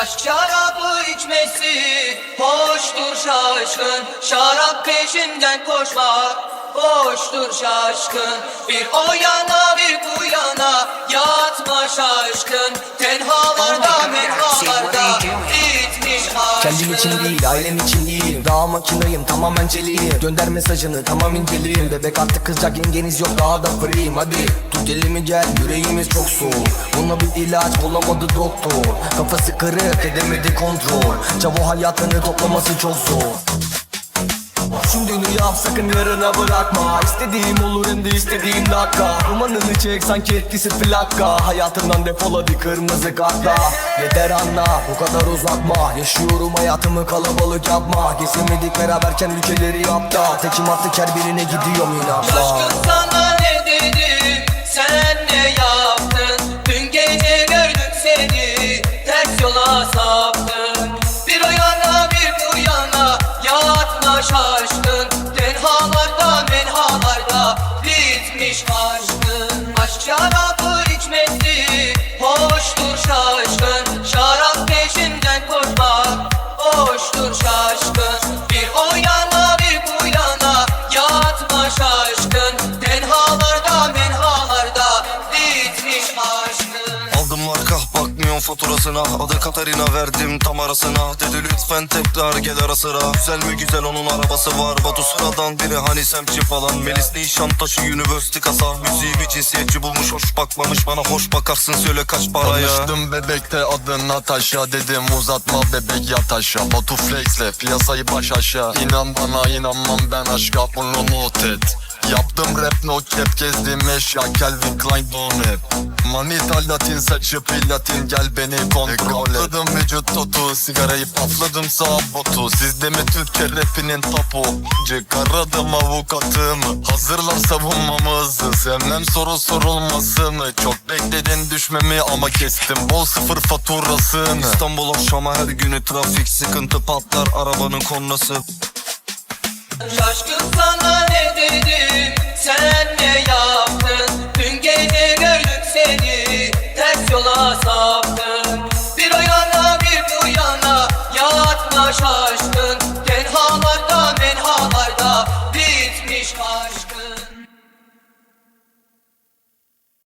Aşk şarabı içmesi hoştur şaşkın. Şarap peşinden koşmak boştur şaşkın. Bir o yana bir bu yana yatma şaşkın. Aşkın Kendim için değil, ailem için değil. Daha makinayım, tamamen çeliyim Gönder mesajını, tamam inceleyeyim Bebek artık kızacak yengeniz yok, daha da free'yim Hadi tut elimi gel, yüreğimiz çok soğuk. Buna bir ilaç bulamadı doktor. Kafası kırık, edemedi kontrol. Çavo hayatını toplaması çok zor Şimdini yap sakın yarına bırakma. İstediğim olur hem istediğim dakika. Romanını çek sanki etkisi plaka Hayatından defol hadi kırmızı kartla. Yeter anla bu kadar uzatma. Yaşıyorum hayatımı kalabalık yapma. Gezemedik beraberken ülkeleri yapta. Tekim artık her birine gidiyorum inatla Şaşkın sana ne dedim sen ne yaptın? Dün gece gördüm seni. Ters yola saptın. Bir o yana bir bu yana. Yatma şaşkın Şaban faturasına Adı Katarina verdim tam arasına. Dedi lütfen tekrar gel ara sıra. Güzel mi güzel onun arabası var. Batu sıradan biri hani semtçi falan. Melis Nişantaşı University kasa. Müziğimi cinsiyetçi bulmuş hoş bakmamış Bana. Hoş bakarsın söyle kaç paraya. Tanıştım bebekte adın Natasha Dedim uzatma bebek yat aşağı. Batu flexle piyasayı baş aşağı. İnan bana inanmam ben aşka bunu not et Yaptım rap no cap gezdim eşya. Calvin Klein don hep Manita latin saçı platin. Gel beni kontrol et. Kapladım vücut totu sigarayı pafladım sağ botu. Sizde mi Türkçe rapinin tapu? Çıkaradım avukatımı. Hazırlar savunmamızı. Sevmem soru sorulmasını Çok bekledin düşmemi ama kestim. Bol sıfır faturasını. İstanbul Şam'a her günü trafik sıkıntı patlar arabanın kornası Şaşkın sana ne dedim sen ne yaptın? Dün gece gördük seni ters yola saptın. Bir o yana bir bu yana yatma şaştın Tenhalarda menhalarda bitmiş aşk.